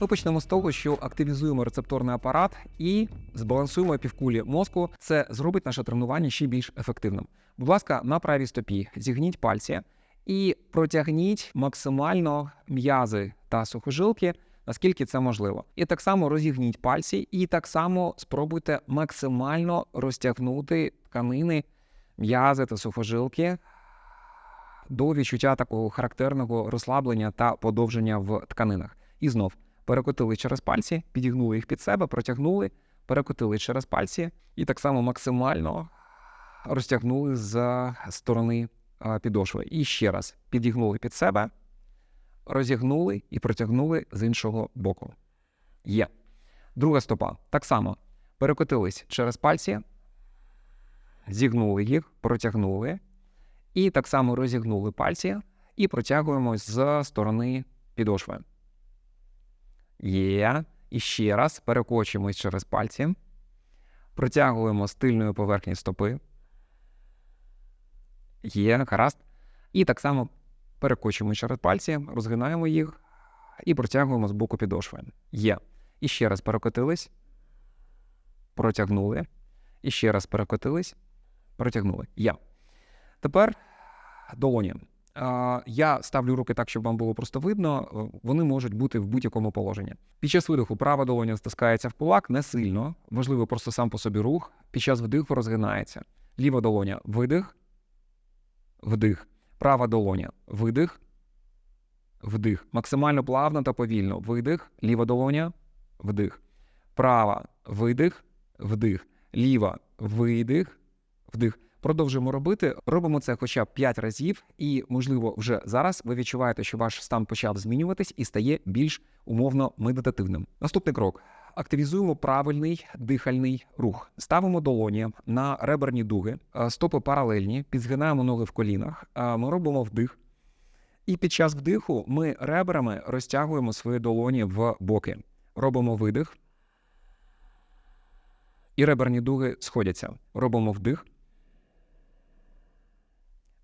Ми почнемо з того, що активізуємо рецепторний апарат і збалансуємо півкулі мозку. Це зробить наше тренування ще більш ефективним. Будь ласка, на правій стопі зігніть пальці і протягніть максимально м'язи та сухожилки, наскільки це можливо. І так само розігніть пальці, і так само спробуйте максимально розтягнути тканини, м'язи та сухожилки до відчуття такого характерного розслаблення та подовження в тканинах. І знов перекотили через пальці, підігнули їх під себе, протягнули, перекотили через пальці і так само максимально розтягнули з сторони підошви. І ще раз підігнули під себе, розігнули і протягнули з іншого боку. Є. Друга стопа. Так само перекотились через пальці, зігнули їх, протягнули. І так само розігнули пальці і протягуємось з сторони підошви. Є. І ще раз перекочуємось через пальці. Протягуємо з тильної поверхні стопи. Є, гаразд. І так само перекочуємо через пальці, розгинаємо їх і протягуємо з боку підошви. Є. І ще раз перекотились, протягнули. І ще раз перекотились, протягнули. Є. Тепер долоні. Я ставлю руки так, щоб вам було просто видно. Е, Вони можуть бути в будь-якому положенні. Під час видиху права долоня стискається в кулак не сильно. Важливо просто сам по собі рух. Під час вдиху розгинається. Ліва долоня видих, вдих. Права долоня видих, вдих. Максимально плавно та повільно. Видих, ліва долоня, вдих. Права видих, вдих. Ліва видих, вдих. Продовжуємо робити. Робимо це хоча б 5 разів, і, можливо, вже зараз ви відчуваєте, що ваш стан почав змінюватись і стає більш умовно медитативним. Наступний крок. Активізуємо правильний дихальний рух. Ставимо долоні на реберні дуги, е, стопи паралельні, підзгинаємо ноги в колінах. е, Ми робимо вдих. І під час вдиху ми ребрами розтягуємо свої долоні в боки. Робимо видих. І реберні дуги сходяться. Робимо вдих.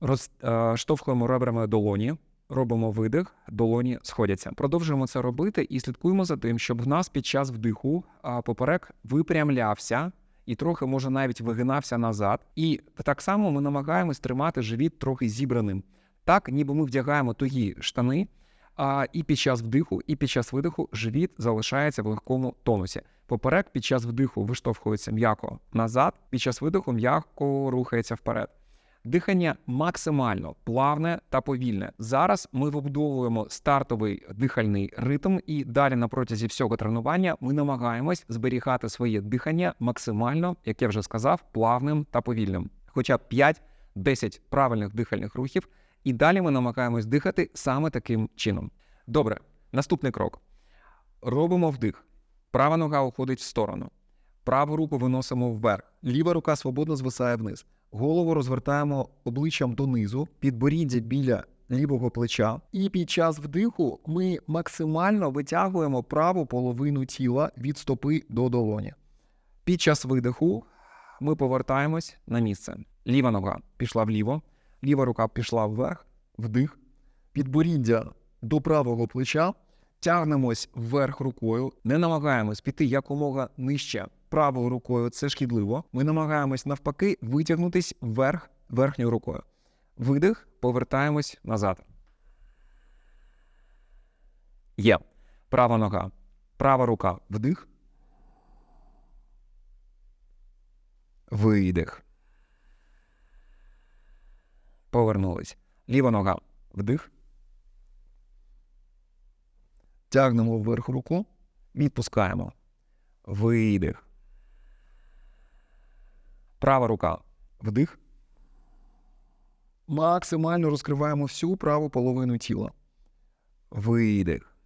Розштовхуємо ребрами долоні, робимо видих, долоні сходяться. Продовжуємо це робити і слідкуємо за тим, щоб в нас під час вдиху поперек випрямлявся і трохи, може, навіть вигинався назад. І так само ми намагаємось тримати живіт трохи зібраним. Так, ніби ми вдягаємо тугі штани, а, і під час вдиху, і під час видиху живіт залишається в легкому тонусі. Поперек під час вдиху виштовхується м'яко назад, під час видиху м'яко рухається вперед. Дихання максимально плавне та повільне. Зараз ми вибудовуємо стартовий дихальний ритм, і далі на протязі всього тренування ми намагаємось зберігати своє дихання максимально, як я вже сказав, плавним та повільним. Хоча б 5-10 правильних дихальних рухів, і далі ми намагаємось дихати саме таким чином. Добре, наступний крок. Робимо вдих. Права нога уходить в сторону. Праву руку виносимо вверх. Ліва рука свободно звисає вниз. Голову розвертаємо обличчям донизу, підборіддя біля лівого плеча. І під час вдиху ми максимально витягуємо праву половину тіла від стопи до долоні. Під час видиху ми повертаємось на місце. Ліва нога пішла вліво, ліва рука пішла вверх, вдих, підборіддя до правого плеча. Тягнемось вверх рукою, не намагаємось піти якомога нижче правою рукою, це шкідливо. Ми намагаємось навпаки витягнутись вверх верхньою рукою. Видих, повертаємось назад. Є. Права нога. Права рука. Вдих. Видих. Повернулись. Ліва нога. Вдих. Тягнемо вверх руку. Відпускаємо. Видих. Права рука. Вдих. Максимально розкриваємо всю праву половину тіла. Видих.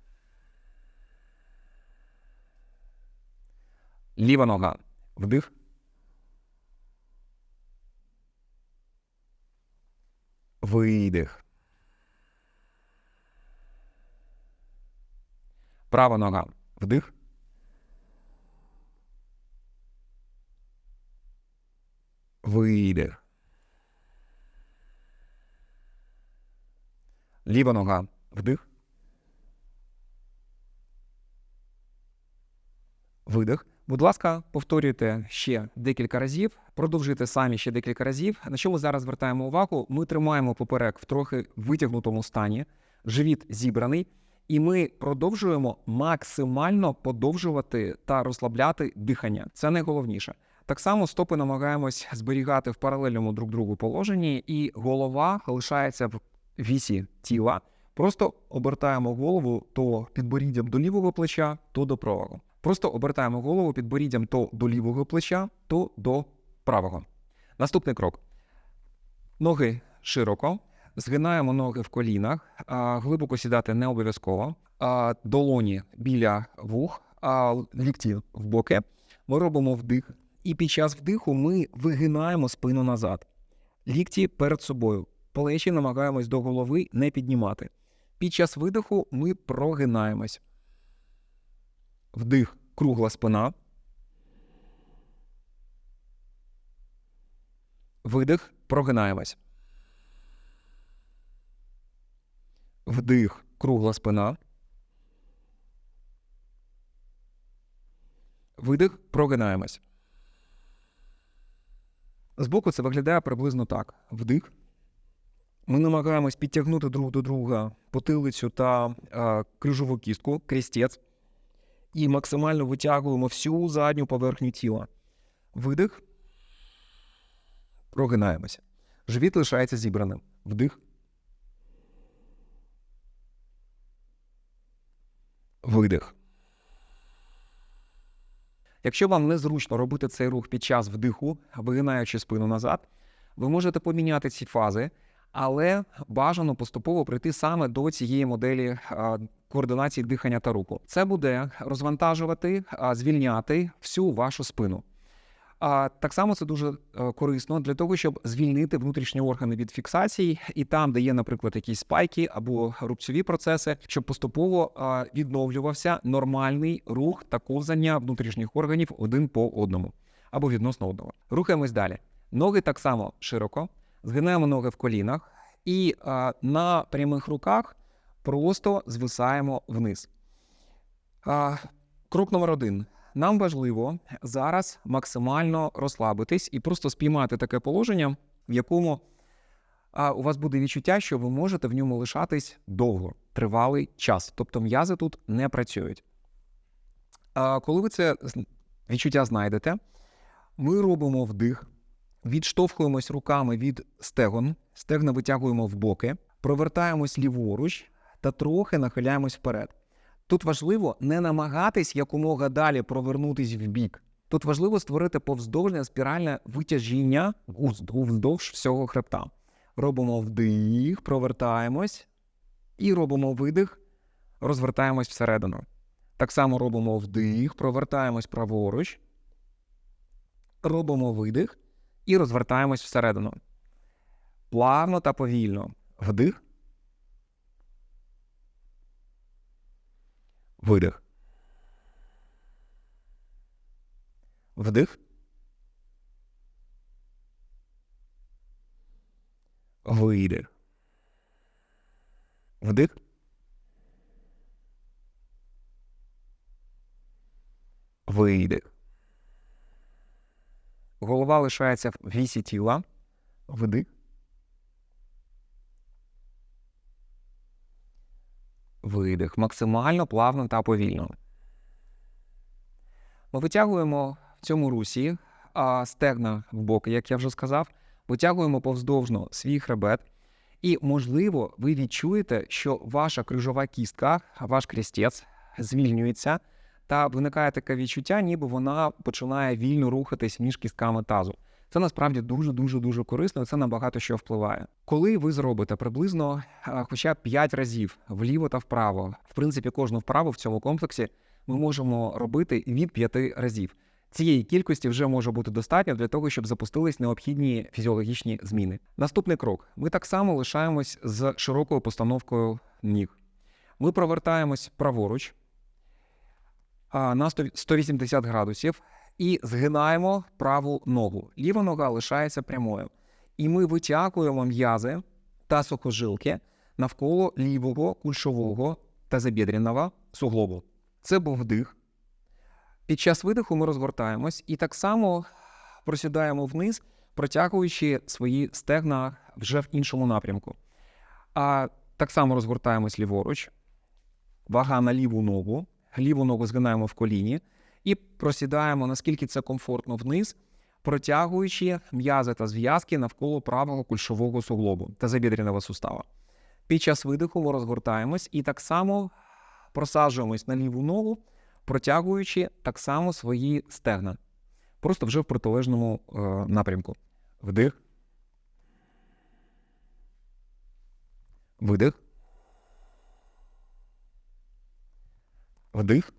Ліва нога. Вдих. Видих. Права нога. Вдих. Видих. Ліва нога. Вдих. видих. Будь ласка, повторюйте ще декілька разів, продовжуйте самі ще декілька разів. На що ми зараз звертаємо увагу? Ми тримаємо поперек в трохи витягнутому стані, живіт зібраний, і ми продовжуємо максимально подовжувати та розслабляти дихання. Це найголовніше. Так само стопи намагаємось зберігати в паралельному друг другу положенні, і голова лишається в вісі тіла. Просто обертаємо голову то підборіддям до лівого плеча, то до правого. Просто обертаємо голову підборіддям то до лівого плеча, то до правого. Наступний крок. Ноги широко, згинаємо ноги в колінах, глибоко сідати не обов'язково. Долоні біля вух, а лікті в боки. Ми робимо вдих, і під час вдиху ми вигинаємо спину назад. Лікті перед собою. Плечі намагаємось до голови не піднімати. Під час видиху ми прогинаємось. Вдих, кругла спина. Видих, прогинаємось. Вдих, кругла спина. Видих, прогинаємось. Збоку це виглядає приблизно так: вдих. Ми намагаємось підтягнути друг до друга потилицю та е, крижову кістку, крістець, і максимально витягуємо всю задню поверхню тіла. Видих. Прогинаємося. Живіт лишається зібраним. Вдих. Видих. Якщо вам незручно робити цей рух під час вдиху, вигинаючи спину назад, ви можете поміняти ці фази, але бажано поступово прийти саме до цієї моделі координації дихання та руху. Це буде розвантажувати, звільняти всю вашу спину. А так само це дуже е, корисно для того, щоб звільнити внутрішні органи від фіксації, і там, де є, наприклад, якісь спайки або рубцьові процеси, щоб поступово відновлювався нормальний рух та ковзання внутрішніх органів один по одному або відносно одного. Рухаємось далі. Ноги так само широко, згинаємо ноги в колінах і на прямих руках просто звисаємо вниз. Крок номер один. Нам важливо зараз максимально розслабитись і просто спіймати таке положення, в якому у вас буде відчуття, що ви можете в ньому лишатись довго, тривалий час. Тобто м'язи тут не працюють. Коли ви це відчуття знайдете, ми робимо вдих, відштовхуємось руками від стегон, стегна витягуємо в боки, провертаємось ліворуч та трохи нахиляємось вперед. Тут важливо не намагатись якомога далі провернутись в бік. Тут важливо створити повздовжне спіральне витяжіння вздовж всього хребта. Робимо вдих, провертаємось і робимо видих, розвертаємось всередину. Так само робимо вдих, провертаємось праворуч, робимо видих і розвертаємось всередину. Плавно та повільно. Вдих. Видих. Вдих. Видих. Вдих. Видих. Голова лишається в вісі тіла. Вдих. Видих. Максимально плавно та повільно. Ми витягуємо в цьому русі стегна в боки, як я вже сказав, витягуємо повздовжно свій хребет. І, можливо, ви відчуєте, що ваша крижова кістка, ваш крістець звільнюється, та виникає таке відчуття, ніби вона починає вільно рухатись між кістками тазу. Це насправді дуже дуже дуже корисно, це на багато що впливає. Коли ви зробите приблизно хоча б 5 разів вліво та вправо, в принципі, кожну вправу в цьому комплексі ми можемо робити від 5 разів. Цієї кількості вже може бути достатньо для того, щоб запустились необхідні фізіологічні зміни. Наступний крок: ми так само лишаємось з широкою постановкою ніг. Ми провертаємось праворуч на 100 180 градусів і згинаємо праву ногу. Ліва нога лишається прямою. І ми витягуємо м'язи та сухожилки навколо лівого кульшового та забідреного суглобу. Це був вдих. Під час видиху ми розгортаємось і так само просідаємо вниз, протягуючи свої стегна вже в іншому напрямку. А так само розгортаємось ліворуч, вага на ліву ногу, ліву ногу згинаємо в коліні і просідаємо, наскільки це комфортно вниз, протягуючи м'язи та зв'язки навколо правого кульшового суглобу та забідряного сустава. Під час видиху ми розгортаємось і так само просаджуємось на ліву ногу, протягуючи так само свої стегна. Просто вже в протилежному е, напрямку. Вдих. Видих. Вдих.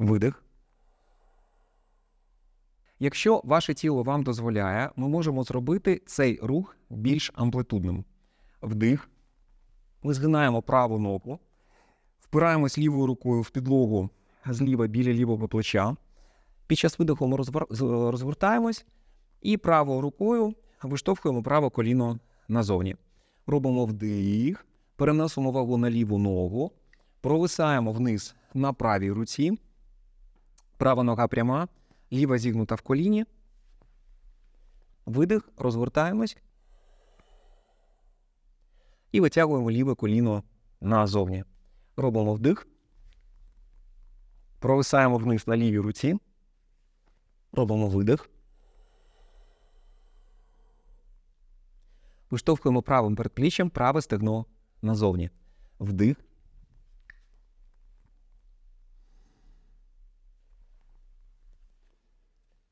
Видих. Якщо ваше тіло вам дозволяє, ми можемо зробити цей рух більш амплитудним. Вдих. Ми згинаємо праву ногу, впираємось лівою рукою в підлогу зліва біля лівого плеча. Під час видиху ми розвер- розвертаємось і правою рукою виштовхуємо праве коліно назовні. Робимо вдих, переносимо вагу на ліву ногу, провисаємо вниз на правій руці. Права нога пряма, ліва зігнута в коліні. Видих, розвертаємось. І витягуємо ліве коліно назовні. Робимо вдих. Провисаємо вниз на лівій руці. Робимо видих. Виштовхуємо правим передпліччям праве стегно назовні. Вдих.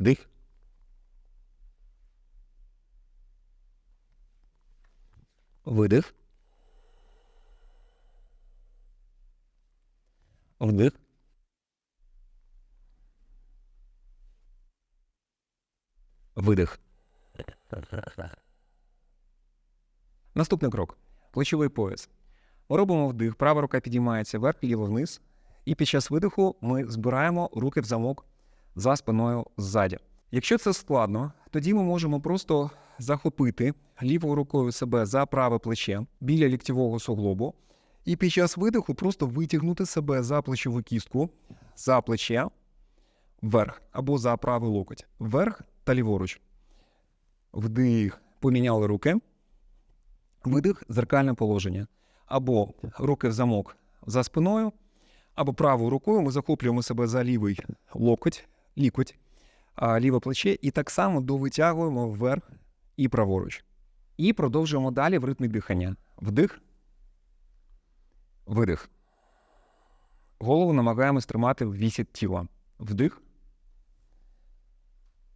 Вдих. Видих. Вдих. Видих. Наступний крок. Плечовий пояс. Ми робимо вдих, права рука підіймається вверх, ліво вниз. І під час видиху ми збираємо руки в замок за спиною ззаді. Якщо це складно, тоді ми можемо просто захопити лівою рукою себе за праве плече біля ліктєвого суглобу, і під час видиху просто витягнути себе за плечову кістку, за плече вверх або за правий локоть, вверх та ліворуч. Вдих, поміняли руки, видих, зеркальне положення. Або руки в замок за спиною, або правою рукою ми захоплюємо себе за лівий локоть, лікоть, ліве плече, і так само довитягуємо вверх і праворуч. І продовжуємо далі в ритмі дихання. Вдих, видих. Голову намагаємось тримати в вісі тіла. Вдих,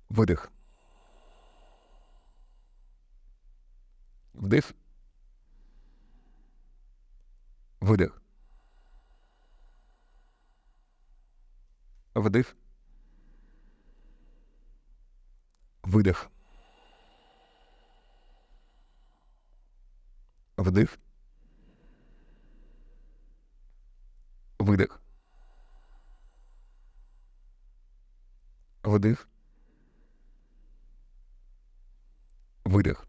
видих. Вдих. Видих. Вдих. Видих. Вдих. Видих. Вдих. Видих.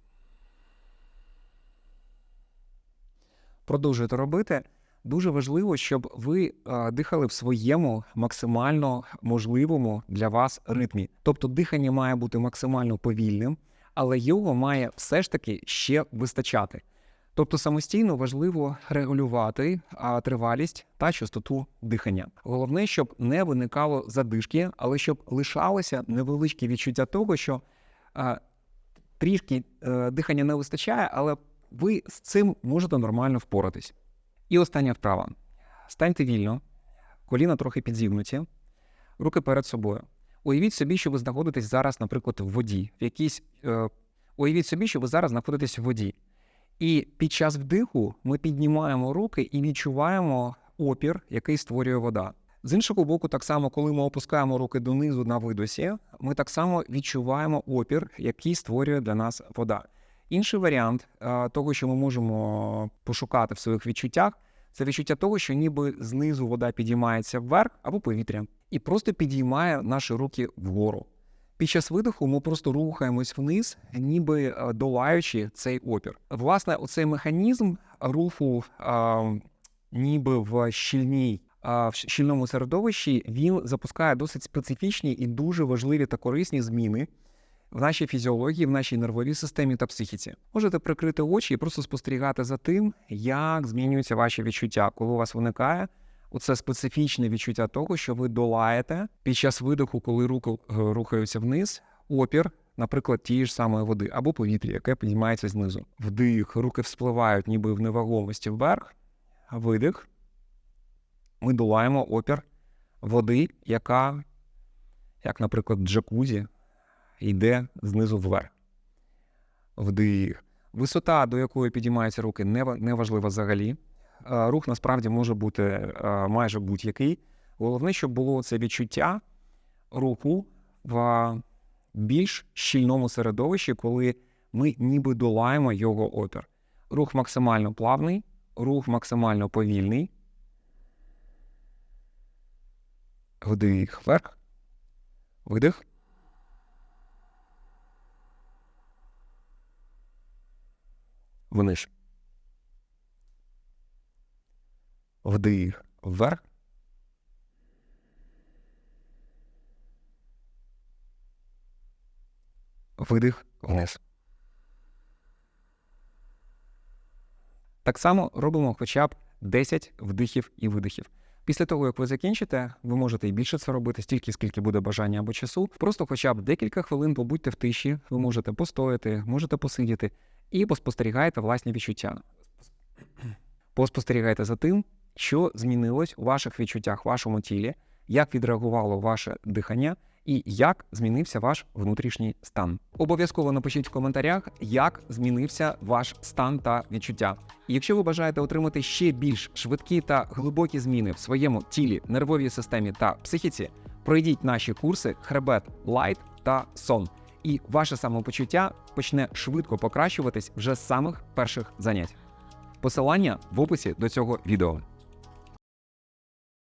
Продовжуйте робити. Дуже важливо, щоб ви дихали в своєму максимально можливому для вас ритмі. Тобто дихання має бути максимально повільним, але його має все ж таки ще вистачати. Тобто самостійно важливо регулювати тривалість та частоту дихання. Головне, щоб не виникало задишки, але щоб лишалося невеличке відчуття того, що а, трішки е, дихання не вистачає, але ви з цим можете нормально впоратись. І остання вправа. Станьте вільно, коліна трохи підзігнуті, руки перед собою. Уявіть собі, що ви знаходитесь зараз, наприклад, в воді. В якійсь, е, уявіть собі, що ви зараз знаходитесь в воді. І під час вдиху ми піднімаємо руки і відчуваємо опір, який створює вода. З іншого боку, так само, коли ми опускаємо руки донизу на видосі, ми так само відчуваємо опір, який створює для нас вода. Інший варіант е, того, що ми можемо пошукати в своїх відчуттях, це відчуття того, що ніби знизу вода підіймається вверх або повітря, і просто підіймає наші руки вгору. Під час видиху ми просто рухаємось вниз, ніби е, долаючи цей опір. Власне, оцей механізм руху, е, ніби в щільній а, в щільному середовищі, він запускає досить специфічні і дуже важливі та корисні зміни в нашій фізіології, в нашій нервовій системі та психіці. Можете прикрити очі і просто спостерігати за тим, як змінюються ваші відчуття, коли у вас виникає оце специфічне відчуття того, що ви долаєте під час видиху, коли руки е, рухаються вниз, опір. Наприклад, тієї ж самої води або повітря, яке піднімається знизу. Вдих, руки вспливають, ніби в невагомості вверх, видих. Ми долаємо опір води, яка, як, наприклад, джакузі, йде знизу вверх. Вдих. Висота, до якої підіймаються руки, не, важлива взагалі. Е, Рух насправді може бути е, майже будь-який. Головне, щоб було це відчуття руху в більш щільному середовищі, коли ми ніби долаємо його опір. Рух максимально плавний, рух максимально повільний. Вдих вверх. Видих. Вниз. Вдих вверх. Видих вниз. Так само робимо хоча б 10 вдихів і видихів. Після того, як ви закінчите, ви можете і більше це робити, стільки, скільки буде бажання або часу. Просто хоча б декілька хвилин побудьте в тиші, ви можете постояти, можете посидіти і поспостерігайте власні відчуття. Поспостерігайте за тим, що змінилось у ваших відчуттях, в вашому тілі, як відреагувало ваше дихання і як змінився ваш внутрішній стан. Обов'язково напишіть в коментарях, як змінився ваш стан та відчуття. І якщо ви бажаєте отримати ще більш швидкі та глибокі зміни в своєму тілі, нервовій системі та психіці, пройдіть наші курси Хребет Лайт та Сон. І ваше самопочуття почне швидко покращуватись вже з самих перших занять. Посилання в описі до цього відео.